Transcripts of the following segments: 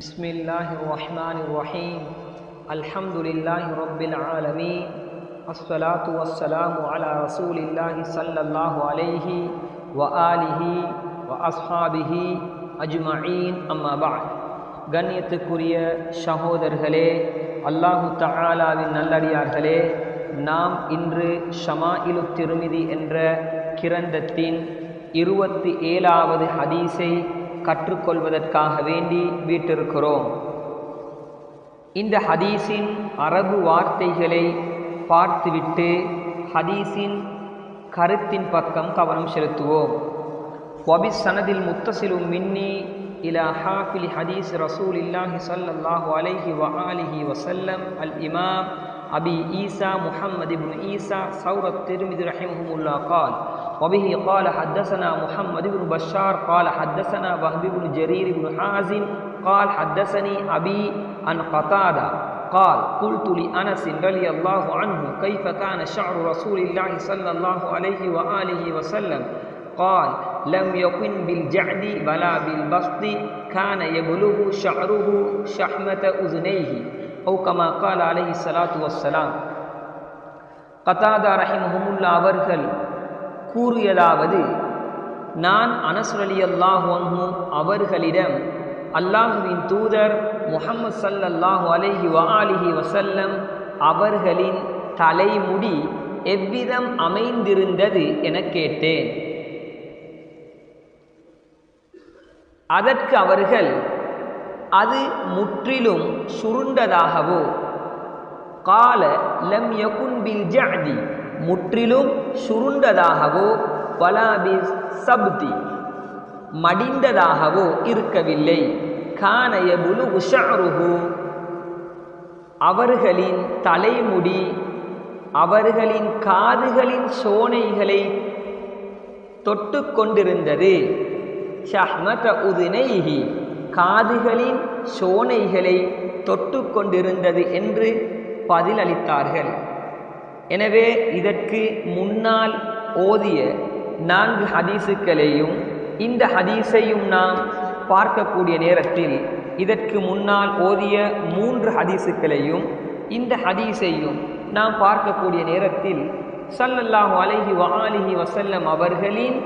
بسم الله الرحمن الرحيم الحمد لله رب العالمين الصلاة والسلام على رسول الله صلى الله عليه وآله وأصحابه أجمعين أما بعد கண்ணியத்துக்குரிய சகோதரர்களே அல்லாஹு தஆலாவின் நல்லடியார்களே நாம் இன்று ஷமாயிலு திருமிதி என்ற கிரந்தத்தின் இருபத்தி ஏழாவது ஹதீஸை கற்றுக்கொள்வதற்காக வேண்டி வீட்டிருக்கிறோம். இந்த ஹதீஸின் அரபு வார்த்தைகளை பார்த்துவிட்டு ஹதீஸின் கருத்தின் பக்கம் கவனம் செலுத்துவோம். வபி சனதில் முத்தசிலு மின்னி இலா ஹாஃபில் ஹதீஸ் ரசூல் இல்லாஹி சல்லாஹு அலைஹி வ வசல்லம் அல் இமாம் அபி ஈசா முஹம்மது இப்னு ஈசா சௌரத் திருமிது ரஹிமஹமுல்லா கால். وبه قال حدثنا محمد بن بشار قال حدثنا وهب بن جرير بن حازم قال حدثني أبي عن قتادة قال قلت لأنس رضي الله عنه كيف كان شعر رسول الله صلى الله عليه وآله وسلم قال لم يكن بالجعد ولا بالبسط كان يبلغ شعره شحمة أذنيه أو كما قال عليه الصلاة والسلام கதாதா ரஹிமஹமுல்லா அவர்கள் கூறியதாவது நான் அனசுரலி அல்லாஹு அவர்களிடம் அல்லாஹுவின் தூதர் முகமது சல்லல்லாஹு அலஹி வஆலிஹி வசல்லம் அவர்களின் தலைமுடி எவ்விதம் அமைந்திருந்தது என கேட்டேன். அதற்கு அவர்கள் அது முற்றிலும் சுருண்டதாகவோ? கால லம் யகுன் பில் ஜாதி முற்றிலும் சுருண்டதாகவோ வலாபி சப்தி மடிந்ததாகவோ இருக்கவில்லை. கானய புலு உஷாருகு அவர்களின் தலைமுடி அவர்களின் காதுகளின் சோனைகளை தொட்டு கொண்டிருந்தது. ஷஹ்மத உதுனைஹி காதுகளின் சோனைகளை தொட்டு கொண்டிருந்தது என்று பதிலளித்தார்கள். எனவே இதற்கு முன்னால் ஓதிய நான்கு ஹதீஸுக்களையும் இந்த ஹதீஸையும் நாம் பார்க்கக்கூடிய நேரத்தில் இதற்கு முன்னால் ஓதிய மூன்று ஹதீஸுக்களையும் இந்த ஹதீஸையும் நாம் பார்க்கக்கூடிய நேரத்தில் சல்லல்லாஹு அலஹி வஆலிஹி வசல்லம் அவர்களின்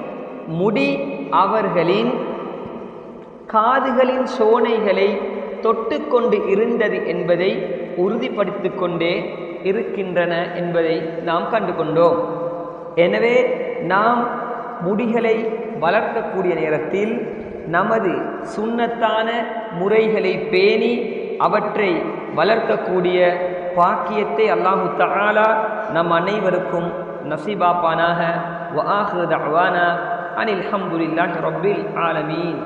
முடி அவர்களின் காதுகளின் சோனைகளை தொட்டு கொண்டு இருந்தது என்பதை உறுதிப்படுத்தி கொண்டே இருக்கின்றன என்பதை நாம் கண்டு கொண்டோம் எனவே நாம் முடிகளை வளர்க்கக்கூடிய நேரத்தில் நமது சுண்ணத்தான முறைகளை பேணி அவற்றை வளர்க்கக்கூடிய பாக்கியத்தை அல்லாஹு தஆலா நம் அனைவருக்கும் நசீபாப்பானாக வ ஆஹிரு அனில் ஹம்துலில்லாஹி ரப்பில் ஆலமீன்.